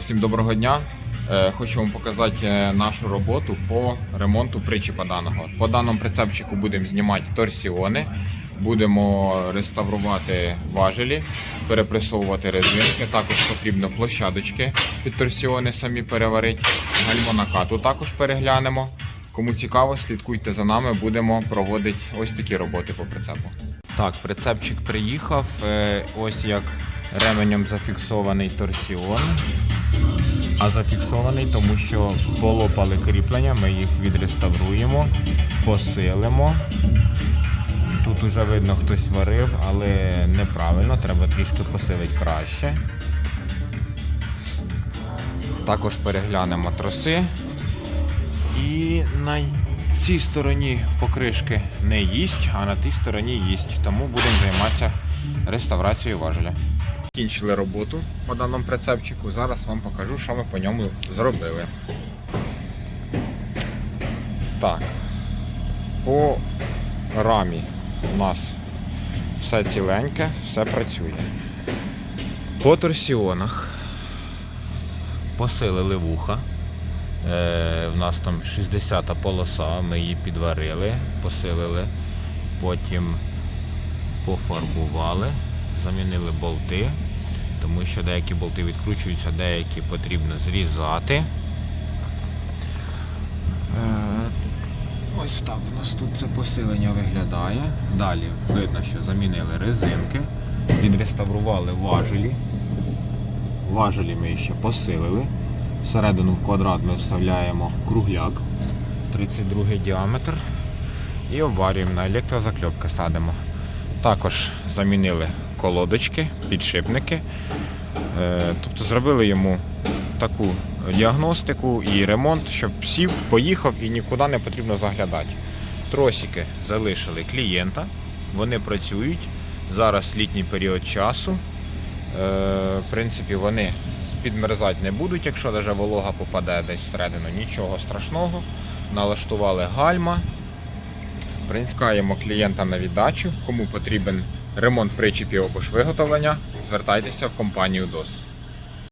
Всім доброго дня. Е, Хочу вам показати е, нашу роботу по ремонту причіпа даного. По даному прицепчику будемо знімати торсіони, будемо реставрувати важелі, перепресовувати резинки. Також потрібно площадочки під торсіони самі переварити. Гальмонакату також переглянемо. Кому цікаво, слідкуйте за нами, будемо проводити ось такі роботи по прицепу. Так, прицепчик приїхав. Е, Ось як ременем зафіксований торсіон. А зафіксований, тому що полопали кріплення, ми їх відреставруємо, посилимо. Тут уже видно хтось варив, але неправильно, треба трішки посилити краще. Також переглянемо троси. І на цій стороні покришки не їсть, а на тій стороні їсть. Тому будемо займатися реставрацією важеля. Кінчили роботу по даному прицепчику. Зараз вам покажу, що ми по ньому зробили. Так. По рамі у нас все ціленьке, все працює. По торсіонах посилили вуха. Е, в нас там 60-та полоса, ми її підварили, посилили, потім пофарбували, замінили болти, тому що деякі болти відкручуються, деякі потрібно зрізати. Е, Ось так у нас тут це посилення виглядає. Далі видно, що замінили резинки, відреставрували важелі. Важелі ми ще посилили. Всередину в квадрат ми вставляємо кругляк 32 діаметр і обварюємо на електрозакльопки садимо. Також замінили колодочки, підшипники. Е, Тобто зробили йому таку діагностику і ремонт, щоб сів, поїхав і нікуди не потрібно заглядати. Тросики залишили клієнта, вони працюють. Зараз літній період часу. Е, В принципі, вони підмерзати не будуть, якщо навіть волога попаде десь всередину, нічого страшного. Налаштували гальма. Принцькаємо клієнта на віддачу. Кому потрібен ремонт причіпів або ж виготовлення, звертайтеся в компанію DOS.